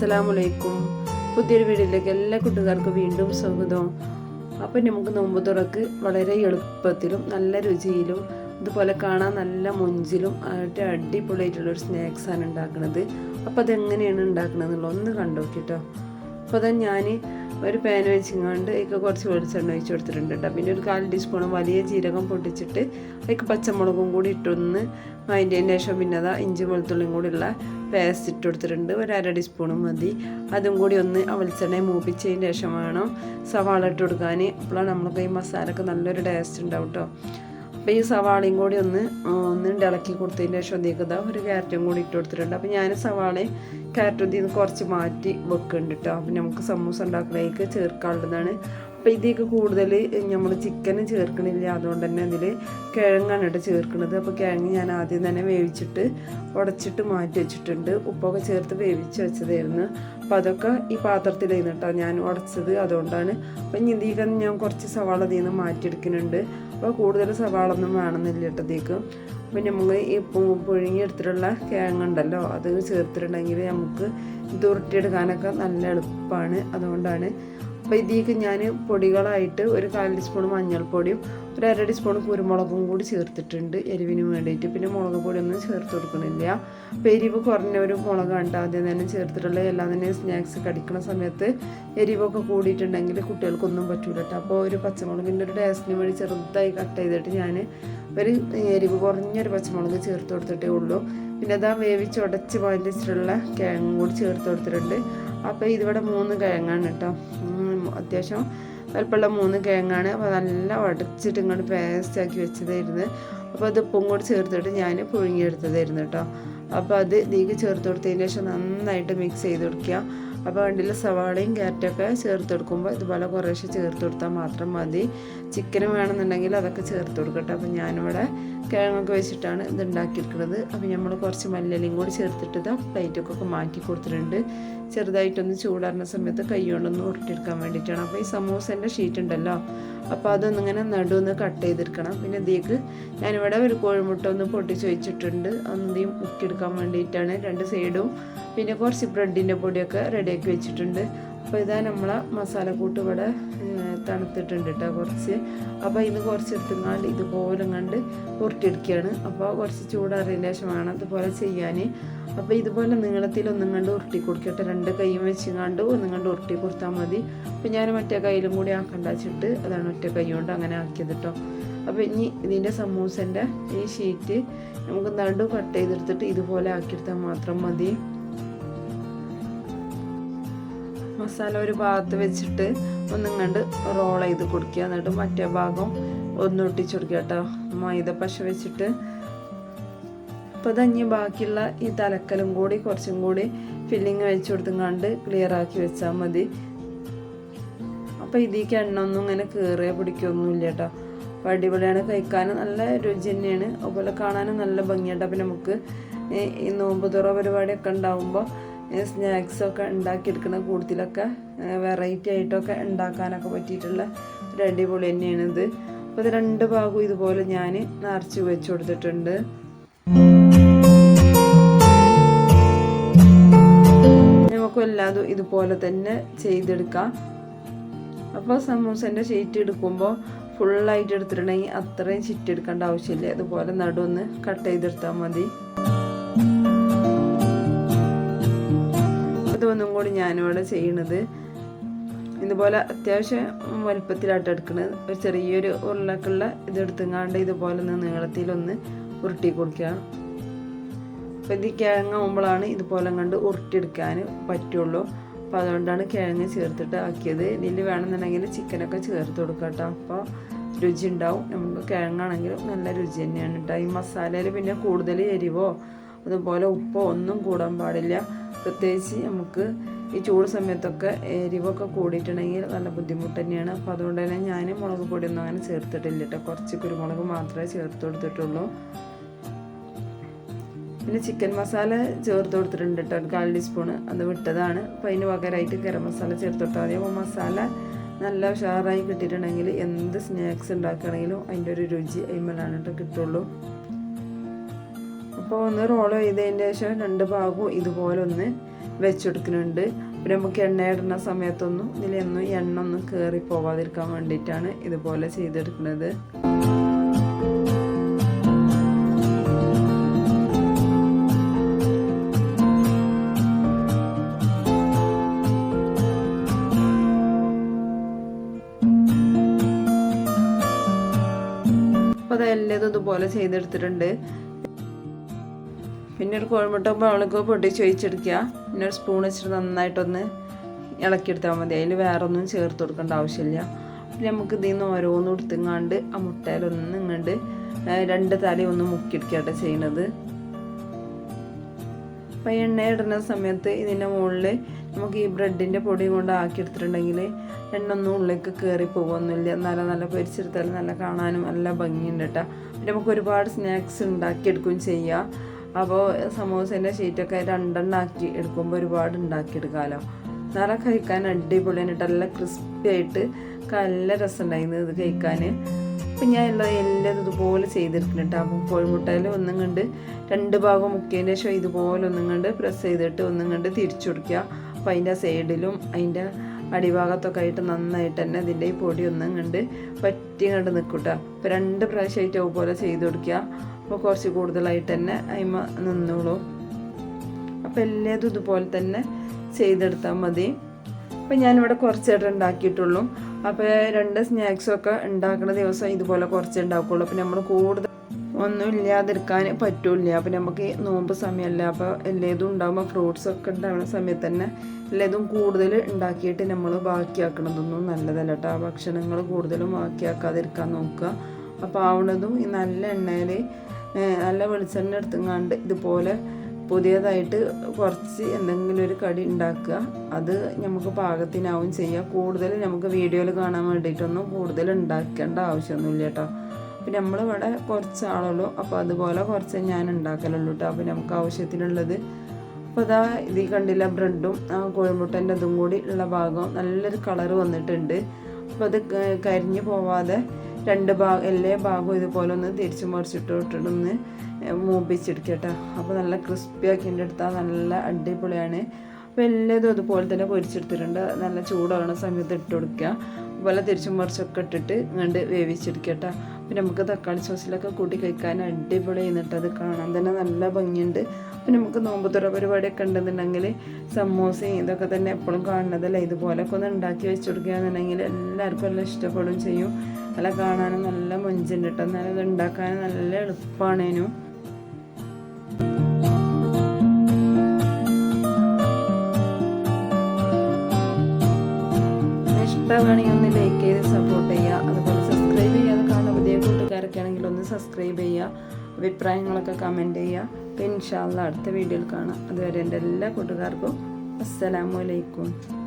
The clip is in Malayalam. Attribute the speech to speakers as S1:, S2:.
S1: അസ്സലാമലൈക്കും പുതിയൊരു വീഡിയോയിലേക്ക് എല്ലാ കൂട്ടുകാർക്കും വീണ്ടും സ്വാഗതം. അപ്പം നമുക്ക് നോമ്പ് തുറക്ക് വളരെ എളുപ്പത്തിലും നല്ല രുചിയിലും അതുപോലെ കാണാൻ നല്ല മൊഞ്ചിലും ആയിട്ട് അടിപൊളിയായിട്ടുള്ളൊരു സ്നാക്സാണ് ഉണ്ടാക്കുന്നത് അപ്പോൾ അതെങ്ങനെയാണ് ഉണ്ടാക്കുന്നത് എന്നുള്ളത് ഒന്ന് കണ്ടു നോക്കിട്ടോ അപ്പോൾ അത് ഞാൻ ഒരു പാൻ വെച്ചിങ്ങാണ്ട് അതിക്ക് കുറച്ച് വെളിച്ചെണ്ണ ഒഴിച്ച് കൊടുത്തിട്ടുണ്ട് പിന്നെ ഒരു കാൽ ടീസ്പൂൺ വലിയ ജീരകം പൊട്ടിച്ചിട്ട് അതിക്ക് പച്ചമുളകും കൂടി ഇട്ടൊന്ന് അതിന്റെ ശേഷം പിന്നെ അതാ ഇഞ്ചി വെളുത്തുള്ളിയും കൂടിയുള്ള പേസ്റ്റ് ഇട്ട് കൊടുത്തിട്ടുണ്ട്. ഒരു അര ടീസ്പൂണും മതി. അതും കൂടി ഒന്ന് വെളിച്ചെണ്ണ മൂപ്പിച്ചതിന് ശേഷം വേണം സവാള ഇട്ട് കൊടുക്കാൻ. അപ്പോഴാണ് നമ്മൾക്ക് ഈ മസാലക്ക് നല്ലൊരു ടേസ്റ്റ് ഉണ്ടാവും കേട്ടോ അപ്പോൾ ഈ സവാളയും കൂടി ഒന്ന് ഒന്ന് ഇളക്കി കൊടുത്തതിന് ശേഷം എന്തൊക്കെ ഒരു ക്യാരറ്റും കൂടി ഇട്ട് കൊടുത്തിട്ടുണ്ട്. അപ്പോൾ ഞാൻ സവാളയും ക്യാരറ്റും ഇതിൽ നിന്ന് കുറച്ച് മാറ്റി വെക്കുന്നുണ്ട് കേട്ടോ അപ്പം നമുക്ക് സമൂസ ഉണ്ടാക്കുന്നതിലേക്ക് ചേർക്കാനുള്ളതാണ്. അപ്പോൾ ഇതിലേക്ക് കൂടുതൽ നമ്മൾ ചിക്കനും ചേർക്കണില്ല. അതുകൊണ്ട് തന്നെ അതിൽ കിഴങ്ങാണ് കേട്ടോ ചേർക്കുന്നത് അപ്പോൾ കിഴങ്ങ് ഞാൻ ആദ്യം തന്നെ വേവിച്ചിട്ട് ഉടച്ചിട്ട് മാറ്റി വെച്ചിട്ടുണ്ട്. ഉപ്പൊക്കെ ചേർത്ത് വേവിച്ച് വെച്ചതായിരുന്നു. അപ്പോൾ അതൊക്കെ ഈ പാത്രത്തിലായിരുന്നു കേട്ടോ ഞാൻ ഉടച്ചത്. അതുകൊണ്ടാണ് അപ്പം ഇതിലേക്ക് ഞാൻ കുറച്ച് സവാള ഇതിൽ നിന്ന് മാറ്റിയെടുക്കുന്നുണ്ട്. അപ്പോൾ കൂടുതൽ സവാള ഒന്നും വേണമെന്നില്ല കേട്ടോ അപ്പം നമ്മൾ ഈ പുഴുങ്ങിയെടുത്തിട്ടുള്ള കിഴങ്ങുണ്ടല്ലോ അത് ചേർത്തിട്ടുണ്ടെങ്കിൽ നമുക്ക് ഇത് ഉരുട്ടിയെടുക്കാനൊക്കെ നല്ല എളുപ്പമാണ് അതുകൊണ്ടാണ് അപ്പോൾ ഇതിലേക്ക് ഞാൻ പൊടികളായിട്ട് ഒരു കാൽ ടീസ്പൂൺ മഞ്ഞൾപ്പൊടിയും ഒരു അര ടീസ്പൂൺ കുരുമുളകും കൂടി ചേർത്തിട്ടുണ്ട് എരിവിന് വേണ്ടിയിട്ട്. പിന്നെ മുളക് പൊടിയൊന്നും ചേർത്ത് കൊടുക്കണില്ല. അപ്പോൾ എരിവ് കുറഞ്ഞ ഒരു മുളകാണ് ആദ്യം തന്നെ ചേർത്തിട്ടുള്ള എല്ലാം തന്നെ സ്നാക്സ് കടിക്കുന്ന സമയത്ത് എരിവൊക്കെ കൂടിയിട്ടുണ്ടെങ്കിൽ കുട്ടികൾക്കൊന്നും പറ്റൂല കേട്ടോ അപ്പോൾ ഒരു പച്ചമുളകിന്റെ ഒരു ടേസ്റ്റിന് വേണ്ടി ചെറുതായി കട്ട് ചെയ്തിട്ട് ഞാൻ ഒരു എരിവ് കുറഞ്ഞൊരു പച്ചമുളക് ചേർത്ത് കൊടുത്തിട്ടേ ഉള്ളൂ. പിന്നെ അതാ വേവിച്ച് ഉടച്ച് പാലിച്ചിട്ടുള്ള കിഴങ്ങും കൂടി ചേർത്ത് കൊടുത്തിട്ടുണ്ട്. അപ്പോൾ ഇതിവിടെ മൂന്ന് കിഴങ്ങാണ് കേട്ടോ. അത്യാവശ്യം വലുപ്പമുള്ള മൂന്ന് കിഴങ്ങാണ്. അപ്പോൾ നല്ല ഉടച്ചിട്ട് ഇങ്ങോട്ട് പേസ്റ്റാക്കി വെച്ചതായിരുന്നു. അപ്പോൾ അത് ഉപ്പും കൂടി ചേർത്തിട്ട് ഞാൻ പുഴുങ്ങിയെടുത്തതായിരുന്നു കേട്ടോ. അപ്പോൾ അത് ഇതിലേക്ക് ചേർത്ത് കൊടുത്തതിന് ശേഷം നന്നായിട്ട് മിക്സ് ചെയ്ത് കൊടുക്കുക. അപ്പോൾ വണ്ടിയിൽ സവാളയും ക്യാരറ്റൊക്കെ ചേർത്ത് കൊടുക്കുമ്പോൾ ഇതുപോലെ കുറേശ്ശെ ചേർത്ത് കൊടുത്താൽ മാത്രം മതി. ചിക്കൻ വേണമെന്നുണ്ടെങ്കിൽ അതൊക്കെ ചേർത്ത് കൊടുക്കട്ടെ അപ്പോൾ ഞാനിവിടെ കിഴങ്ങൊക്കെ വെച്ചിട്ടാണ് ഇത് ഉണ്ടാക്കിയിരിക്കുന്നത് അപ്പോൾ നമ്മൾ കുറച്ച് മല്ലിയിലയും കൂടി ചേർത്തിട്ട് ഇതാ പ്ലേറ്റൊക്കെ മാറ്റി കൊടുത്തിട്ടുണ്ട്. ചെറുതായിട്ടൊന്ന് ചൂടാറുന്ന സമയത്ത് കൈ കൊണ്ടൊന്ന് ഉരുട്ടിയെടുക്കാൻ വേണ്ടിയിട്ടാണ്. അപ്പോൾ ഈ സമൂസേന്റെ ഷീറ്റ് ഉണ്ടല്ലോ അപ്പോൾ അതൊന്നിങ്ങനെ നടുവെന്ന് കട്ട് ചെയ്തെടുക്കണം. പിന്നെ ഇതിലേക്ക് ഞാനിവിടെ ഒരു കോഴിമുട്ട ഒന്ന് പൊട്ടിച്ച് വെച്ചിട്ടുണ്ട്. ഒന്നധികം മുക്കിയെടുക്കാൻ വേണ്ടിയിട്ടാണ് രണ്ട് സൈഡും പിന്നെ കുറച്ച് ബ്രെഡിന്റെ പൊടിയൊക്കെ റെഡിയാക്കി വെച്ചിട്ടുണ്ട്. അപ്പോൾ ഇതാ നമ്മളെ മസാലക്കൂട്ട് ഇവിടെ തണുത്തിട്ടുണ്ട് കേട്ടോ കുറച്ച്. അപ്പോൾ ഇത് കുറച്ച് എടുത്തുങ്ങാണ്ട് ഇതുപോലെ കണ്ട് ഉരുട്ടിയെടുക്കുകയാണ്. അപ്പോൾ കുറച്ച് ചൂടാറിയതിന് ശേഷം വേണം ഇതുപോലെ ചെയ്യാൻ. അപ്പോൾ ഇതുപോലെ നീളത്തിൽ നീളത്തിലൊന്നും കണ്ട് ഉരുട്ടി കൊടുക്കട്ടെ രണ്ട് കൈയും വെച്ച് കണ്ട് ഒന്നും കണ്ട് ഉരുട്ടി കൊടുത്താൽ മതി. അപ്പോൾ ഞാൻ മറ്റേ കയ്യിലും കൂടി ആക്കണ്ട വെച്ചിട്ട് അതാണ് ഒറ്റ കൈ കൊണ്ട് അങ്ങനെ ആക്കിയത് കേട്ടോ. അപ്പോൾ ഇനി ഇതിന്റെ സമൂസന്റെ ഈ ഷീറ്റ് നമുക്ക് നടു കട്ട് ചെയ്തെടുത്തിട്ട് ഇതുപോലെ ആക്കിയെടുത്താൽ മാത്രം മതി. മസാല ഒരു ഭാഗത്ത് വെച്ചിട്ട് ഒന്നും കണ്ട് റോൾ ചെയ്ത് കൊടുക്കുക. എന്നിട്ട് മറ്റേ ഭാഗം ഒന്ന് ഒട്ടിച്ചു കൊടുക്കുക കേട്ടോ. മൈദ പശ വെച്ചിട്ട്. അപ്പോൾ തന്നെ ബാക്കിയുള്ള ഈ തലക്കലും കൂടി കുറച്ചും കൂടി ഫില്ലിങ് വെച്ച് കൊടുത്തുങ്ങാണ്ട് ക്ലിയർ ആക്കി വെച്ചാൽ മതി. അപ്പോൾ ഇതിലേക്ക് എണ്ണ ഒന്നും ഇങ്ങനെ കയറിയ പിടിക്കൊന്നുമില്ല കേട്ടോ. അപ്പോൾ അടിപൊളിയാണ്. കഴിക്കാനും നല്ല രുചി തന്നെയാണ്. അതുപോലെ കാണാനും നല്ല ഭംഗിയാട്ടോ. അപ്പോൾ നമുക്ക് ഈ നോമ്പ് തുറ പരിപാടിയൊക്കെ ഉണ്ടാകുമ്പോൾ സ്നാക്സൊക്കെ ഉണ്ടാക്കിയെടുക്കുന്ന കൂടുതലൊക്കെ വെറൈറ്റി ആയിട്ടൊക്കെ ഉണ്ടാക്കാനൊക്കെ പറ്റിയിട്ടുള്ള ഒരു അടിപൊളി തന്നെയാണിത്. അപ്പോൾ ഇത് രണ്ട് ഭാഗവും ഇതുപോലെ ഞാൻ നിറച്ച് വെച്ച് കൊടുത്തിട്ടുണ്ട്. നമുക്കും എല്ലാതും ഇതുപോലെ തന്നെ ചെയ്തെടുക്കാം. അപ്പോൾ സമൂസേന്റെ ഷീറ്റ് എടുക്കുമ്പോൾ ഫുള്ളായിട്ട് എടുത്തിട്ടുണ്ടെങ്കിൽ അത്രയും ചിറ്റെടുക്കേണ്ട ആവശ്യമില്ല. അതുപോലെ നടുവൊന്ന് കട്ട് ചെയ്തെടുത്താൽ മതി. ഇതൊന്നും കൂടി ഞാനിവിടെ ചെയ്യണത്. ഇതുപോലെ അത്യാവശ്യം വലുപ്പത്തിലായിട്ട് എടുക്കുന്നത് ഒരു ചെറിയൊരു ഉരുളക്കുള്ള ഇതെടുത്തുങ്ങാണ്ട് ഇതുപോലെ ഒന്ന് നീളത്തിലൊന്ന് ഉരുട്ടി കൊടുക്കുക. അപ്പോൾ ഇത് കിഴങ്ങാകുമ്പോഴാണ് ഇതുപോലെ കണ്ട് ഉരുട്ടിയെടുക്കാൻ പറ്റുള്ളൂ. അപ്പോൾ അതുകൊണ്ടാണ് കിഴങ്ങ് ചേർത്തിട്ട് ആക്കിയത്. ഇതിൽ വേണമെന്നുണ്ടെങ്കിൽ ചിക്കനൊക്കെ ചേർത്ത് കൊടുക്കുക കേട്ടോ. അപ്പോൾ രുചി ഉണ്ടാവും. നമുക്ക് കിഴങ്ങാണെങ്കിലും നല്ല രുചി തന്നെയാണ് കേട്ടോ. ഈ മസാലയിൽ പിന്നെ കൂടുതൽ എരിവോ അതുപോലെ ഉപ്പോ ഒന്നും കൂടാൻ പാടില്ല. പ്രത്യേകിച്ച് നമുക്ക് ഈ ചൂട് സമയത്തൊക്കെ എരിവൊക്കെ കൂടിയിട്ടുണ്ടെങ്കിൽ നല്ല ബുദ്ധിമുട്ട് തന്നെയാണ്. അപ്പോൾ അതുകൊണ്ട് തന്നെ ഞാൻ മുളക് പൊടിയൊന്നും അങ്ങനെ ചേർത്തിട്ടില്ല കേട്ടോ കുറച്ച് കുരുമുളക് മാത്രമേ ചേർത്ത് കൊടുത്തിട്ടുള്ളൂ. പിന്നെ ചിക്കൻ മസാല ചേർത്ത് കൊടുത്തിട്ടുണ്ട് കേട്ടോ ഒരു കാൽ ടീസ്പൂണ്. അത് വിട്ടതാണ്. അപ്പോൾ അതിന് പകരമായിട്ട് ഗരം മസാല ചേർത്ത് കൊടുത്താൽ മതി. അപ്പോൾ മസാല നല്ല ഉഷാറായി കിട്ടിയിട്ടുണ്ടെങ്കിൽ എന്ത് സ്നാക്സ് ഉണ്ടാക്കുകയാണെങ്കിലും അതിന്റെ ഒരു രുചി അതിന്മേലാണ് കേട്ടോ കിട്ടുള്ളൂ. അപ്പോൾ ഒന്ന് റോൾ ചെയ്തതിന്റെ ശേഷം രണ്ട് ഭാഗവും ഇതുപോലെ ഒന്ന് വെച്ചെടുക്കുന്നുണ്ട്. പിന്നെ നമുക്ക് എണ്ണ ഇടുന്ന സമയത്തൊന്നും ഇതിലൊന്നും എണ്ണ ഒന്നും കയറി പോവാതിരിക്കാൻ വേണ്ടിയിട്ടാണ് ഇതുപോലെ ചെയ്തെടുക്കുന്നത്. അപ്പോൾ അതെല്ലാം ഇതുപോലെ ചെയ്തെടുത്തിട്ടുണ്ട്. പിന്നെ ഒരു കോഴിമുട്ട അവൾക്ക് പൊട്ടിച്ച് ഒഴിച്ചെടുക്കുക പിന്നെ ഒരു സ്പൂൺ വെച്ചിട്ട് നന്നായിട്ടൊന്ന് ഇളക്കിയെടുത്താൽ മതി. അതിൽ വേറെ ഒന്നും ചേർത്ത് കൊടുക്കേണ്ട ആവശ്യമില്ല. പിന്നെ നമുക്ക് ഇതിൽ നിന്ന് ഓരോന്നും എടുത്തുങ്ങാണ്ട് ആ മുട്ടയിലൊന്നും ഇങ്ങണ്ട് രണ്ട് തലയും ഒന്ന് ചെയ്യുന്നത് അപ്പം എണ്ണ ഇടുന്ന സമയത്ത് ഇതിന്റെ മുകളിൽ നമുക്ക് ഈ ബ്രെഡിന്റെ പൊടി കൊണ്ട് ആക്കിയെടുത്തിട്ടുണ്ടെങ്കിൽ എണ്ണ ഒന്നും ഉള്ളിലേക്ക് കയറി പോകുമൊന്നുമില്ല നല്ല നല്ല പൊരിച്ചെടുത്താൽ നല്ല കാണാനും നല്ല ഭംഗിയുണ്ട് കേട്ടോ പിന്നെ നമുക്ക് ഒരുപാട് സ്നാക്സ് ഉണ്ടാക്കിയെടുക്കുകയും ചെയ്യാം. അപ്പോൾ സമോസേന്റെ ഷീറ്റൊക്കെ രണ്ടെണ്ണം ആക്കി എടുക്കുമ്പോൾ ഒരുപാട് ഉണ്ടാക്കിയെടുക്കാമല്ലോ നല്ല കഴിക്കാൻ അടിപൊളിയായിട്ട് നല്ല ക്രിസ്പി ആയിട്ട് നല്ല രസമുണ്ടായിരുന്നു ഇത് കഴിക്കാൻ അപ്പം ഞാൻ ഉള്ളത് എല്ലാം ഇതുപോലെ ചെയ്തെടുക്കുന്നുണ്ട് അപ്പോൾ കോഴിമുട്ടയിൽ ഒന്നും കണ്ട് രണ്ട് ഭാഗം മുക്കിയതിന് ശേഷം ഇതുപോലെ ഒന്നും കണ്ട് പ്രസ് ചെയ്തിട്ട് ഒന്നും കണ്ട് തിരിച്ചു കൊടുക്കുക. അപ്പം അതിന്റെ സൈഡിലും അതിന്റെ അടിഭാഗത്തൊക്കെ ആയിട്ട് നന്നായിട്ട് തന്നെ അതിന്റെ ഈ പൊടി ഒന്നും കണ്ട് പറ്റി കണ്ട് നിൽക്കൂട്ട അപ്പോൾ രണ്ട് പ്രാവശ്യമായിട്ട് അതുപോലെ ചെയ്ത് കൊടുക്കുക. അപ്പോൾ കുറച്ച് കൂടുതലായിട്ട് തന്നെ അയിമ നിന്നോളൂ. അപ്പോൾ എല്ലാതും ഇതുപോലെ തന്നെ ചെയ്തെടുത്താൽ മതി. അപ്പം ഞാനിവിടെ കുറച്ചായിട്ട് ഉണ്ടാക്കിയിട്ടുള്ളൂ. അപ്പോൾ രണ്ട് സ്നാക്സൊക്കെ ഉണ്ടാക്കുന്ന ദിവസം ഇതുപോലെ കുറച്ച് ഉണ്ടാക്കുകയുള്ളൂ അപ്പം നമ്മൾ കൂടുതൽ ഒന്നും ഇല്ലാതിരിക്കാൻ പറ്റില്ല. അപ്പം നമുക്ക് നോമ്പ് സമയമല്ല അപ്പോൾ എല്ലാതും ഉണ്ടാകുമ്പോൾ ഫ്രൂട്ട്സ് ഒക്കെ ഉണ്ടാകുന്ന സമയത്ത് തന്നെ എല്ലാതും കൂടുതൽ ഉണ്ടാക്കിയിട്ട് നമ്മൾ ബാക്കിയാക്കണതൊന്നും നല്ലതല്ല കേട്ടോ. ഭക്ഷണങ്ങൾ കൂടുതലും ബാക്കിയാക്കാതിരിക്കാൻ നോക്കുക. അപ്പോൾ ആവണതും ഈ നല്ല എണ്ണയിൽ നല്ല വെളിച്ചെണ്ണ എടുത്തുങ്ങാണ്ട് ഇതുപോലെ പുതിയതായിട്ട് കുറച്ച് എന്തെങ്കിലും ഒരു കടി ഉണ്ടാക്കുക. അത് നമുക്ക് പാകത്തിനാവും ചെയ്യുക കൂടുതൽ നമുക്ക് വീഡിയോയിൽ കാണാൻ വേണ്ടിയിട്ടൊന്നും കൂടുതൽ ഉണ്ടാക്കേണ്ട ആവശ്യമൊന്നുമില്ല കേട്ടോ. അപ്പം നമ്മളിവിടെ കുറച്ച് ആളുള്ളൂ അപ്പോൾ അതുപോലെ കുറച്ച് ഞാൻ ഉണ്ടാക്കലുള്ളൂ കേട്ടോ. അപ്പോൾ നമുക്ക് ആവശ്യത്തിനുള്ളത്. അപ്പോൾ അതാ ഇതിൽ കണ്ടില്ല ബ്രെഡും ആ കോഴിമുട്ടന്റെ അതും കൂടി ഉള്ള ഭാഗം നല്ലൊരു കളർ വന്നിട്ടുണ്ട്. അപ്പോൾ അത് കരിഞ്ഞു പോവാതെ രണ്ട് ഭാഗം എല്ലാ ഭാഗവും ഇതുപോലെ ഒന്ന് തിരിച്ചു മറിച്ചിട്ട് ഇട്ടിട്ടൊന്ന് മൂപ്പിച്ചെടുക്കട്ടോ. അപ്പോൾ നല്ല ക്രിസ്പി ആക്കിന്റെ എടുത്താൽ നല്ല അടിപൊളിയാണ്. അപ്പോൾ എല്ലാതും അതുപോലെ തന്നെ പൊരിച്ചെടുത്തിട്ടുണ്ട്. നല്ല ചൂടാകുന്ന സമയത്ത് ഇട്ട് കൊടുക്കുക. അതുപോലെ തിരിച്ചും മറിച്ചൊക്കെ ഇട്ടിട്ട് ഇങ്ങോട്ട് വേവിച്ചെടുക്കട്ടോ. പിന്നെ നമുക്ക് തക്കാളി സോസിലൊക്കെ കൂട്ടി കഴിക്കാൻ അടിപൊളി എന്നിട്ട് അത് കാണാൻ തന്നെ നല്ല ഭംഗിയുണ്ട്. പിന്നെ നമുക്ക് നോമ്പ് തുറ പരിപാടിയൊക്കെ ഉണ്ടെന്നുണ്ടെങ്കിൽ സമോസയും ഇതൊക്കെ തന്നെ എപ്പോഴും കാണുന്നതല്ലേ. ഇതുപോലൊക്കെ ഒന്ന് ഉണ്ടാക്കി വെച്ച് കൊടുക്കുകയാണെന്നുണ്ടെങ്കിൽ എല്ലാവർക്കും എല്ലാം ഇഷ്ടപ്പെടും ചെയ്യും. നല്ല കാണാനും നല്ല മൊഞ്ചുണ്ട് കേട്ടോ. എന്നാലും അത് ഉണ്ടാക്കാനും നല്ല എളുപ്പമാണേനും ഇഷ്ടമാണെങ്കിൽ ഒന്ന് ലൈക്ക് ചെയ്ത് സപ്പോർട്ട് ചെയ്യുക. അതുപോലെ സബ്സ്ക്രൈബ് ചെയ്യാതെ കാണുന്ന ആണെങ്കിൽ ഒന്ന് സബ്സ്ക്രൈബ് ചെയ്യുക അഭിപ്രായങ്ങളൊക്കെ കമന്റ് ചെയ്യുക. അപ്പോൾ ഇൻഷാല്ല അടുത്ത വീഡിയോയിൽ കാണാം. അതുവരെ എന്റെ എല്ലാ കൂട്ടുകാർക്കും അസ്സലാമലൈക്കും